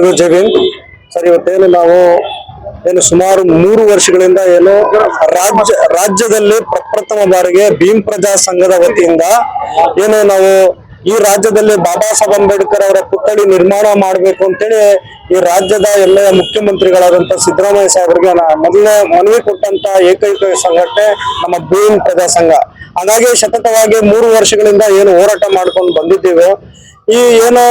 ಎಲ್ಲರಿಗೂ ಜೈ ಭೀಮ್. ಸರ್, ಇವತ್ತೇನು ನಾವು ಏನು ಸುಮಾರು ಮೂರು ವರ್ಷಗಳಿಂದ ಏನು ರಾಜ್ಯ, ರಾಜ್ಯದಲ್ಲಿ ಪ್ರಪ್ರಥಮ ಬಾರಿಗೆ ಭೀಮ್ ಪ್ರಜಾ ಸಂಘದ ವತಿಯಿಂದ ಏನು ನಾವು ಈ ರಾಜ್ಯದಲ್ಲಿ ಬಾಬಾ ಸಾಹೇಬ್ ಅಂಬೇಡ್ಕರ್ ಅವರ ಪುತ್ಥಳಿ ನಿರ್ಮಾಣ ಮಾಡಬೇಕು ಅಂತೇಳಿ ಈ ರಾಜ್ಯದ ಎಲ್ಲ ಮುಖ್ಯಮಂತ್ರಿಗಳಾದಂತ ಸಿದ್ದರಾಮಯ್ಯ ಸಾಹೇಬರಿಗೆ ಮೊದಲನೇ ಮನವಿ ಕೊಟ್ಟಂತ ಏಕೈಕ ಸಂಘಟನೆ ನಮ್ಮ ಭೀಮ್ ಪ್ರಜಾ ಸಂಘ. ಹಾಗಾಗಿ ಸತತವಾಗಿ ಮೂರು ವರ್ಷಗಳಿಂದ ಏನು ಹೋರಾಟ ಮಾಡ್ಕೊಂಡು ಬಂದಿದ್ದೀವಿ. ಈ ಏನು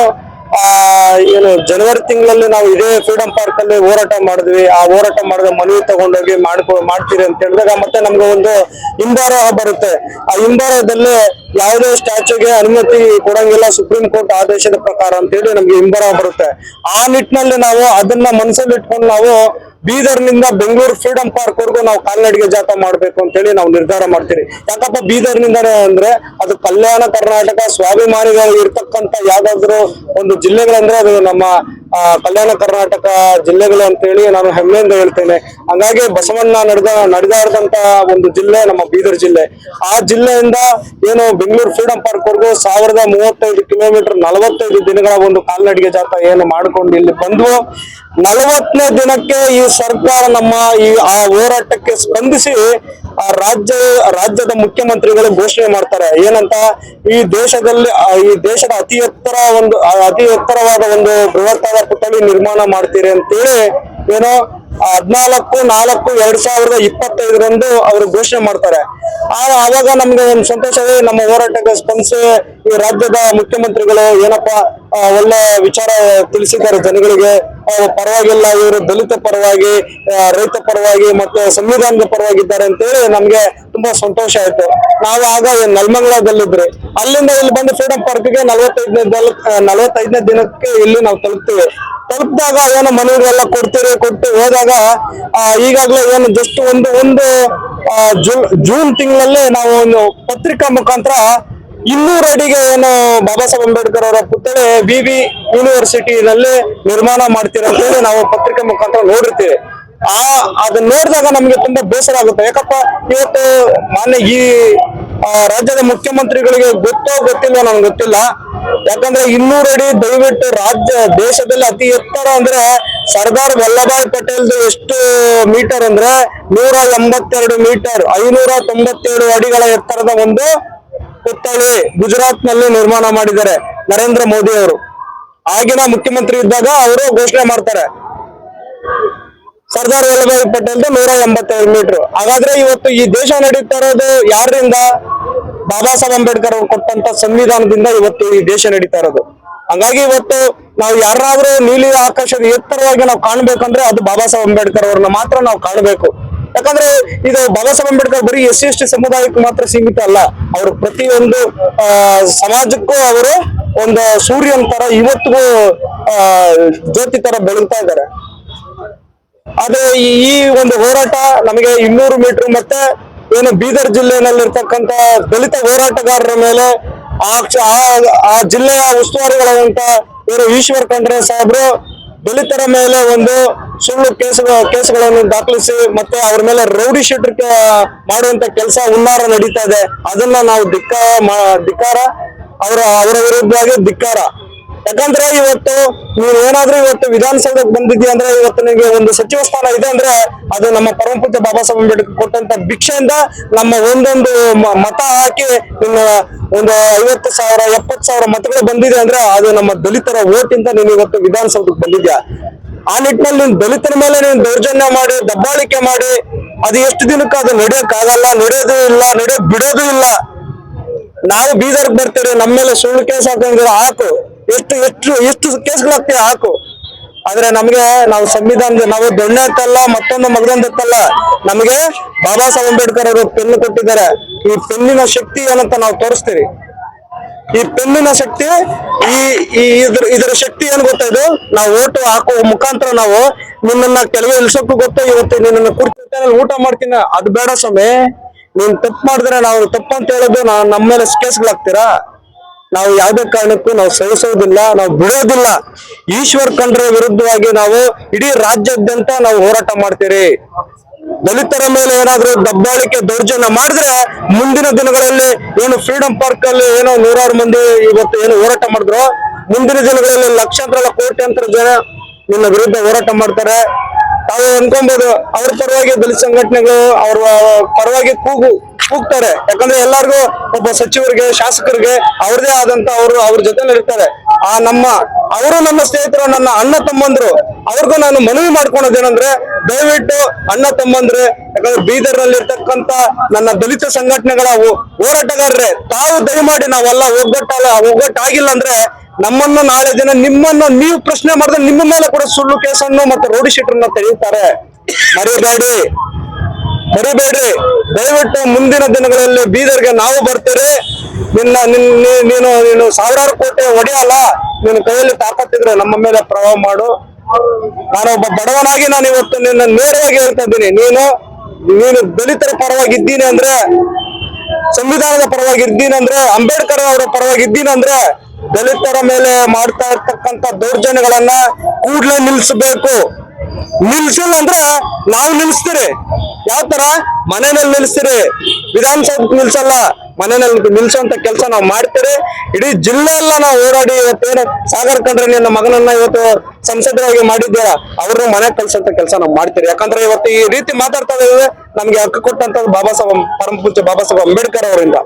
ಏನು, ಜನವರಿ ತಿಂಗಳಲ್ಲಿ ನಾವು ಇದೇ ಫ್ರೀಡಂ ಪಾರ್ಕ್ ಅಲ್ಲಿ ಹೋರಾಟ ಮಾಡಿದ್ವಿ. ಆ ಹೋರಾಟ ಮಾಡಿದ ಮನವಿ ತಗೊಂಡೋಗಿ ಮಾಡ್ಕೊ, ಮಾಡ್ತೀರಿ ಅಂತ ಹೇಳಿದಾಗ ಮತ್ತೆ ನಮ್ಗೆ ಒಂದು ಹಿಂಬಾರ ಬರುತ್ತೆ. ಆ ಹಿಂಬಾರದಲ್ಲಿ ಯಾವುದೇ ಸ್ಟ್ಯಾಚ್ಯೂಗೆ ಅನುಮತಿ ಕೊಡಂಗಿಲ್ಲ ಸುಪ್ರೀಂ ಕೋರ್ಟ್ ಆದೇಶದ ಪ್ರಕಾರ ಅಂತ ಹೇಳಿ ನಮ್ಗೆ ಹಿಂಬಾರ ಬರುತ್ತೆ. ಆ ನಿಟ್ಟಿನಲ್ಲಿ ನಾವು ಅದನ್ನ ಮನಸ್ಸಲ್ಲಿ ಇಟ್ಕೊಂಡು ನಾವು ಬೀದರ್ನಿಂದ ಬೆಂಗಳೂರು ಫ್ರೀಡಂ ಪಾರ್ಕ್ ವರೆಗೂ ನಾವು ಕಾಲ್ನಡಿಗೆ ಜಾಥಾ ಮಾಡ್ಬೇಕು ಅಂತ ಹೇಳಿ ನಾವು ನಿರ್ಧಾರ ಮಾಡ್ತೀವಿ ಯಾಕಪ್ಪ ಬೀದರ್ನಿಂದ ಅಂದ್ರೆ ಅದು ಕಲ್ಯಾಣ ಕರ್ನಾಟಕ ಸ್ವಾಭಿಮಾನಿಗಳು ಇರ್ತಕ್ಕಂತ ಯಾವ್ದಾದ್ರು ಒಂದು ಜಿಲ್ಲೆಗಳಂದ್ರೆ ಅದು ನಮ್ಮ ಕಲ್ಯಾಣ ಕರ್ನಾಟಕ ಜಿಲ್ಲೆಗಳು ಅಂತ ಹೇಳಿ ನಾನು ಹೆಮ್ಮೆಯಿಂದ ಹೇಳ್ತೇನೆ. ಹಂಗಾಗಿ ಬಸವಣ್ಣ ನಡೆದ ನಡೆದಾಡದಂತ ಒಂದು ಜಿಲ್ಲೆ, ನಮ್ಮ ಬೀದರ್ ಜಿಲ್ಲೆ. ಆ ಜಿಲ್ಲೆಯಿಂದ ಏನು ಬೆಂಗಳೂರು ಫ್ರೀಡಂ ಪಾರ್ಕ್ ವರೆಗೂ ಸಾವಿರದ ಮೂವತ್ತೈದು ಕಿಲೋಮೀಟರ್ ನಲವತ್ತೈದು ದಿನಗಳ ಒಂದು ಕಾಲ್ನಡಿಗೆ ಜಾಥಾ ಏನು ಮಾಡ್ಕೊಂಡು ಇಲ್ಲಿ ಬಂದ್ವು. ನಲವತ್ತನೇ ದಿನಕ್ಕೆ ಈ ಸರ್ಕಾರ ನಮ್ಮ ಈ ಆ ಹೋರಾಟಕ್ಕೆ ಸ್ಪಂದಿಸಿ, ಆ ರಾಜ್ಯ, ರಾಜ್ಯದ ಮುಖ್ಯಮಂತ್ರಿಗಳು ಘೋಷಣೆ ಮಾಡ್ತಾರೆ. ಏನಂತ, ಈ ದೇಶದಲ್ಲಿ ಈ ದೇಶದ ಅತಿ ಎತ್ತರ ಒಂದು, ಅತಿ ಎತ್ತರವಾದ ಒಂದು ಬೃಹತ್ತಾದ ಪುತ್ಥಳಿ ನಿರ್ಮಾಣ ಮಾಡ್ತೀರಿ ಅಂತೇಳಿ ಏನೋ ಹದ್ನಾಲ್ಕು, ನಾಲ್ಕು, ಎರಡ್ ಸಾವಿರದ ಇಪ್ಪತ್ತೈದರಂದು ಅವರು ಘೋಷಣೆ ಮಾಡ್ತಾರೆ. ಆವಾಗ ನಮ್ಗೆ ಒಂದು ಸಂತೋಷವೇ ನಮ್ಮ ಹೋರಾಟಕ್ಕೆ ಸ್ಪಂದಿಸಿ ಈ ರಾಜ್ಯದ ಮುಖ್ಯಮಂತ್ರಿಗಳು ಏನಪ್ಪಾ ಒಳ್ಳೆ ವಿಚಾರ ತಿಳಿಸಿದ್ದಾರೆ ಜನಗಳಿಗೆ. ಪರವಾಗಿಲ್ಲ, ಇವರು ದಲಿತ ಪರವಾಗಿ ರೈತ ಪರವಾಗಿ ಮತ್ತೆ ಸಂವಿಧಾನದ ಪರವಾಗಿದ್ದಾರೆ ಅಂತೇಳಿ ನಮ್ಗೆ ತುಂಬಾ ಸಂತೋಷ ಆಯ್ತು. ನಾವು ಆಗ ನೆಲಮಂಗಲದಲ್ಲಿದ್ರಿ. ಅಲ್ಲಿಂದ ಇಲ್ಲಿ ಬಂದು ಫ್ರೀಡಂ ಪಾರ್ಕ್ಗೆ ನಲವತ್ತೈದನೇ ನಲವತ್ತೈದನೇ ದಿನಕ್ಕೆ ಇಲ್ಲಿ ನಾವು ತಲುಪ್ತೀವಿ. ತಲುಪಿದಾಗ ಏನು ಮನೆಯವರೆಲ್ಲ ಕೊಡ್ತೀರಿ? ಕೊಟ್ಟು ಹೋದಾಗ ಈಗಾಗ್ಲೇ ಏನು ಜಸ್ಟ್ ಒಂದು ಒಂದು ಜೂನ್ ತಿಂಗಳಲ್ಲೇ ನಾವು ಒಂದು ಪತ್ರಿಕಾ ಮುಖಾಂತರ ಇನ್ನೂರು ಅಡಿಗೆ ಏನು ಬಾಬಾ ಸಾಹೇಬ್ ಅಂಬೇಡ್ಕರ್ ಅವರ ಪುತ್ಥಳಿ ವಿ ವಿ ಯೂನಿವರ್ಸಿಟಿನಲ್ಲಿ ನಿರ್ಮಾಣ ಮಾಡ್ತೀರ ಅಂತೇಳಿ ನಾವು ಪತ್ರಿಕೆ ಮುಖಾಂತರ ನೋಡಿರ್ತೀವಿ. ಆ, ಅದನ್ನ ನೋಡಿದಾಗ ನಮ್ಗೆ ತುಂಬಾ ಬೇಸರ ಆಗುತ್ತೆ. ಯಾಕಪ್ಪ, ಇವತ್ತು ಮಾನ್ಯ ಈ ರಾಜ್ಯದ ಮುಖ್ಯಮಂತ್ರಿಗಳಿಗೆ ಗೊತ್ತೋ ಗೊತ್ತಿಲ್ಲ ನನ್ಗೆ ಗೊತ್ತಿಲ್ಲ. ಯಾಕಂದ್ರೆ ಇನ್ನೂರು ಅಡಿ ದಯವಿಟ್ಟು ರಾಜ್ಯ, ದೇಶದಲ್ಲಿ ಅತಿ ಎತ್ತರ ಅಂದ್ರೆ ಸರ್ದಾರ್ ವಲ್ಲಭಾಯ್ ಪಟೇಲ್ದು ಎಷ್ಟು ಮೀಟರ್ ಅಂದ್ರೆ ನೂರ ಎಂಬತ್ತೆರಡು ಮೀಟರ್, ಐನೂರ ತೊಂಬತ್ತೇಳು ಅಡಿಗಳ ಎತ್ತರದ ಒಂದು ಪುತ್ಥಳಿ ಗುಜರಾತ್ನಲ್ಲಿ ನಿರ್ಮಾಣ ಮಾಡಿದ್ದಾರೆ ನರೇಂದ್ರ ಮೋದಿ ಅವರು. ಆಗಿನ ಮುಖ್ಯಮಂತ್ರಿ ಇದ್ದಾಗ ಅವರು ಘೋಷಣೆ ಮಾಡ್ತಾರೆ. ಸರ್ದಾರ್ ವಲ್ಲಭಾಯಿ ಪಟೇಲ್ ನೂರ ಎಂಬತ್ತೈದು ಮೀಟರ್. ಹಾಗಾದ್ರೆ ಇವತ್ತು ಈ ದೇಶ ನಡೀತಾ ಇರೋದು ಯಾರಿಂದ? ಬಾಬಾ ಸಾಹೇಬ್ ಅಂಬೇಡ್ಕರ್ ಅವರು ಕೊಟ್ಟಂತ ಸಂವಿಧಾನದಿಂದ ಇವತ್ತು ಈ ದೇಶ ನಡೀತಾ ಇರೋದು. ಹಂಗಾಗಿ ಇವತ್ತು ನಾವು ಯಾರಾದ್ರೂ ನೀಲಿ ಆಕಾಶದ ಎತ್ತರವಾಗಿ ನಾವು ಕಾಣ್ಬೇಕಂದ್ರೆ ಅದು ಬಾಬಾ ಸಾಹೇಬ್ ಅಂಬೇಡ್ಕರ್ ಅವ್ರನ್ನ ಮಾತ್ರ ನಾವು ಕಾಣಬೇಕು. ಯಾಕಂದ್ರೆ ಇದು ಬಾಬಾ ಸಾಹೇಬ್ ಅಂಬೇಡ್ಕರ್ ಬರೀ ಎಸ್ ಸಿ, ಎಸ್ ಟಿ ಸಮುದಾಯಕ್ಕೆ ಮಾತ್ರ ಸೀಮಿತ ಅಲ್ಲ. ಅವರು ಪ್ರತಿಯೊಂದು ಸಮಾಜಕ್ಕೂ ಅವರು ಒಂದು ಸೂರ್ಯನ ತರ, ಇವತ್ತಿಗೂ ಜ್ಯೋತಿ ತರ ಬೆಳಗ್ತಾ ಇದ್ದಾರೆ. ಆದ್ರೆ ಈ ಒಂದು ಹೋರಾಟ ನಮಗೆ ಇನ್ನೂರು ಮೀಟರ್ ಮತ್ತೆ ಏನು ಬೀದರ್ ಜಿಲ್ಲೆಯಲ್ಲಿರ್ತಕ್ಕಂತ ದಲಿತ ಹೋರಾಟಗಾರರ ಮೇಲೆ ಆ ಆ- ಜಿಲ್ಲೆಯ ಉಸ್ತುವಾರಿಗಳಾದಂತ ಇವರು ಈಶ್ವರ್ ಖಂಡ್ರೆ ಸಾಹೇಬ್ರು ದಲಿತರ ಮೇಲೆ ಒಂದು ಸುಳ್ಳು ಕೇಸುಗಳ ಕೇಸುಗಳನ್ನು ದಾಖಲಿಸಿ ಮತ್ತೆ ಅವ್ರ ಮೇಲೆ ರೌಡಿ ಶೀಟರ್ ಮಾಡುವಂತ ಕೆಲಸ ಉನ್ನಾರ ನಡೀತಾ ಇದೆ. ಅದನ್ನ ನಾವು ಧಿಕ್ಕ ಧಿಕ್ಕಾರ, ಅವರ ಅವರ ವಿರುದ್ಧವಾಗಿ ಧಿಕ್ಕಾರ. ಯಾಕಂದ್ರೆ ಇವತ್ತು ನೀವು ಏನಾದ್ರೂ ಇವತ್ತು ವಿಧಾನಸೌಧಕ್ಕೆ ಬಂದಿದ್ಯಾ ಅಂದ್ರೆ ಇವತ್ತು ನಿಮಗೆ ಒಂದು ಸಚಿವ ಸ್ಥಾನ ಇದೆ ಅಂದ್ರೆ ಅದು ನಮ್ಮ ಪರಮಪೂಜ್ಯ ಬಾಬಾ ಸಾಹೇಬ್ ಅಂಬೇಡ್ಕರ್ ಕೊಟ್ಟಂತ ಭಿಕ್ಷೆಯಿಂದ ನಮ್ಮ ಒಂದೊಂದು ಮತ ಹಾಕಿ ನಿಮ್ಮ ಒಂದು ಐವತ್ತು ಸಾವಿರ, ಎಪ್ಪತ್ತು ಸಾವಿರ ಮತಗಳು ಬಂದಿದೆ ಅಂದ್ರೆ ಅದು ನಮ್ಮ ದಲಿತರ ಓಟಿಂದ ನೀನು ಇವತ್ತು ವಿಧಾನಸೌಧಕ್ಕೆ ಬಂದಿದ್ಯಾ? ಆ ನಿಟ್ಟಿನಲ್ಲಿ ನೀನ್ ದಲಿತರ ಮೇಲೆ ನೀನು ದೌರ್ಜನ್ಯ ಮಾಡಿ, ದಬ್ಬಾಳಿಕೆ ಮಾಡಿ, ಅದು ಎಷ್ಟು ದಿನಕ್ಕೆ ಅದು ನಡೆಯಕ್ಕಾಗಲ್ಲ, ನಡೆಯೋದು ಇಲ್ಲ ನಡೆಯೋಕ್ ಬಿಡೋದು ಇಲ್ಲ. ನಾವು ಬೀದರ್ಗೆ ಬರ್ತೀರಿ, ನಮ್ಮ ಮೇಲೆ ಸುಳ್ಳು ಕೇಸ್ ಹಾಕಂಗಿರ ಹಾಕು. ಎಷ್ಟು ಎಷ್ಟು ಎಷ್ಟು ಕೇಸ್ಗಳು ಹಾಕ್ತೀಯ ಹಾಕು. ಆದ್ರೆ ನಮ್ಗೆ ನಾವು ಸಂವಿಧಾನದ, ನಾವು ದೊಣ್ಣೆ ಅಂತಲ್ಲ ಮತ್ತೊಂದು ಮಗದೊಂದು ಅಂತಲ್ಲ ನಮಗೆ ಬಾಬಾ ಸಾಹೇಬ್ ಅಂಬೇಡ್ಕರ್ ಅವರು ಪೆನ್ನು ಕೊಟ್ಟಿದ್ದಾರೆ. ಈ ಪೆನ್ನಿನ ಶಕ್ತಿ ಏನಂತ ನಾವು ತೋರಿಸ್ತೀವಿ. ಈ ಪೆನ್ನಿನ ಶಕ್ತಿ, ಈ ಈ ಇದ್ರ, ಇದರ ಶಕ್ತಿ ಏನ್ ಗೊತ್ತಾ ಇದು? ನಾವು ಓಟು ಹಾಕುವ ಮುಖಾಂತರ ನಾವು ನಿನ್ನನ್ನ ಕೆಲವೇ ಇಳಿಸೋಕು ಗೊತ್ತಾ. ಇವತ್ತು ನಿನ್ನ ಕುರ್ಚಿ ಊಟ ಮಾಡ್ತೀನಿ. ಅದ್ ಬೇಡ ಸ್ವಾಮಿ. ನೀನ್ ತಪ್ಪು ಮಾಡಿದ್ರೆ ನಾವು ತಪ್ಪು ಅಂತ ಹೇಳೋದು ನಾವು ನಮ್ಮ ಮೇಲೆ ಕೇಸ್ಗಳಾಗ್ತೀರಾ? ನಾವು ಯಾವುದೇ ಕಾರಣಕ್ಕೂ ನಾವು ಸಹಿಸೋದಿಲ್ಲ, ನಾವು ಬಿಡೋದಿಲ್ಲ. ಈಶ್ವರ್ ಖಂಡ್ರೆ ವಿರುದ್ಧವಾಗಿ ನಾವು ಇಡೀ ರಾಜ್ಯಾದ್ಯಂತ ನಾವು ಹೋರಾಟ ಮಾಡ್ತೀರಿ. ದಲಿತರ ಮೇಲೆ ಏನಾದ್ರು ದಬ್ಬಾಳಿಕೆ ದೌರ್ಜನ್ಯ ಮಾಡಿದ್ರೆ ಮುಂದಿನ ದಿನಗಳಲ್ಲಿ ಏನು ಫ್ರೀಡಂ ಪಾರ್ಕ್ ಅಲ್ಲಿ ಏನೋ ನೂರಾರು ಮಂದಿ ಇವತ್ತು ಏನು ಹೋರಾಟ ಮಾಡಿದ್ರು, ಮುಂದಿನ ದಿನಗಳಲ್ಲಿ ಲಕ್ಷಾಂತರ ಕೋಟ್ಯಾಂತರ ಜನ ನಿನ್ನ ವಿರುದ್ಧ ಹೋರಾಟ ಮಾಡ್ತಾರೆ. ತಾವು ಅನ್ಕೊಬಹುದು ಅವ್ರ ಪರವಾಗಿ ದಲಿತ ಸಂಘಟನೆಗಳು ಅವ್ರ ಪರವಾಗಿ ಕೂಗು. ಕೂಗ್ತಾರೆ ಯಾಕಂದ್ರೆ ಎಲ್ಲಾರ್ಗು ಒಬ್ಬ ಸಚಿವರಿಗೆ, ಶಾಸಕರಿಗೆ ಅವ್ರದೇ ಆದಂತ ಅವರು ಅವ್ರ ಜೊತೆ ಆ ನಮ್ಮ, ಅವರು ನಮ್ಮ ಸ್ನೇಹಿತರು, ನನ್ನ ಅಣ್ಣ ತಮ್ಮಂದ್ರು, ಅವ್ರಿಗೂ ನಾನು ಮನವಿ ಮಾಡ್ಕೊಳೋದೇನಂದ್ರೆ, ದಯವಿಟ್ಟು ಅಣ್ಣ ತಮ್ಮಂದ್ರೆ, ಯಾಕಂದ್ರೆ ಬೀದರ್ ಇರ್ತಕ್ಕಂತ ನನ್ನ ದಲಿತ ಸಂಘಟನೆಗಳ ಹೋರಾಟಗಾರರೆ ಹೋರಾಟಗಾರರೇ, ತಾವು ದಯಮಾಡಿ ನಾವೆಲ್ಲ ಒಗ್ಗಟ್ಟಲ್ಲ ಒಗ್ಗಟ್ಟಾಗಿಲ್ಲ ಅಂದ್ರೆ ನಮ್ಮನ್ನ ನಾಳೆ ದಿನ ನಿಮ್ಮನ್ನ ನೀವು ಪ್ರಶ್ನೆ ಮಾಡಿದ್ರೆ ನಿಮ್ಮ ಮೇಲೆ ಕೂಡ ಸುಳ್ಳು ಕೇಸನ್ನು ಮತ್ತೆ ರೋಡಿ ಶೀಟರ್ನ ತೆರೆಯುತ್ತಾರೆ ಮರಿಬೇಡಿ. ಮರಿಬೇಡ್ರಿ ದಯವಿಟ್ಟು ಮುಂದಿನ ದಿನಗಳಲ್ಲಿ ಬೀದರ್ಗೆ ನಾವು ಬರ್ತೀರಿ. ನಿನ್ನ ನಿನ್ನ ನೀನು ನೀನು ಸಾವಿರಾರು ಕೋಟಿ ಹೊಡೆಯಲ್ಲ ನಿನ್ನ ಕೈಯಲ್ಲಿ ತಾಕತ್ತಿದ್ರೆ ನಮ್ಮ ಮೇಲೆ ಪ್ರಭಾವ ಮಾಡು. ನಾನೊಬ್ಬ ಬಡವನಾಗಿ ನಾನು ಇವತ್ತು ನಿನ್ನ ನೇರವಾಗಿ ಹೇಳ್ತಾ ಇದ್ದೀನಿ. ನೀನು ನೀನು ದಲಿತರ ಪರವಾಗಿ ಇದ್ದೀನಿ ಅಂದ್ರೆ, ಸಂವಿಧಾನದ ಪರವಾಗಿ ಇದ್ದೀನಿ ಅಂದ್ರೆ, ಅಂಬೇಡ್ಕರ್ ಅವರ ಪರವಾಗಿ ಇದ್ದೀನಿ ಅಂದ್ರೆ, ದಲಿತರ ಮೇಲೆ ಮಾಡ್ತಾ ಇರ್ತಕ್ಕಂತ ದೌರ್ಜನ್ಯಗಳನ್ನ ಕೂಡಲೇ ನಿಲ್ಸಬೇಕು. ನಿಲ್ಸಿಲ್ಲ ಅಂದ್ರೆ ನಾವು ನಿಲ್ಸ್ತೀರಿ. ಯಾವ ತರ? ಮನೆಯಲ್ಲಿ ನಿಲ್ಸ್ತೀರಿ. ವಿಧಾನಸೌಧ ನಿಲ್ಸಲ್ಲ, ಮನೆಯಲ್ಲಿ ನಿಲ್ಸೋಂತ ಕೆಲಸ ನಾವು ಮಾಡ್ತೀರಿ. ಇಡೀ ಜಿಲ್ಲೆ ಎಲ್ಲ ನಾವು ಓಡಾಡಿ ಇವತ್ತೇನು ಸಾಗರ್ ಕಂಡ್ರೆ ನಿನ್ನ ಮಗನನ್ನ ಇವತ್ತು ಸಂಸದರಾಗಿ ಮಾಡಿದ್ದೀರಾ? ಅವ್ರನ್ನ ಮನೆ ಕಳ್ಸೋಂತ ಕೆಲಸ ನಾವು ಮಾಡ್ತೀರಿ. ಯಾಕಂದ್ರೆ ಇವತ್ತು ಈ ರೀತಿ ಮಾತಾಡ್ತಾ ಇದ್ದೇವೆ. ನಮ್ಗೆ ಹಕ್ಕು ಕೊಟ್ಟಂತ ಬಾಬಾ ಸಾಹೇಬ್ ಪರಮ ಪೂಜ್ಯ ಬಾಬಾ ಸಾಹೇಬ್ ಅಂಬೇಡ್ಕರ್ ಅವರಿಂದ.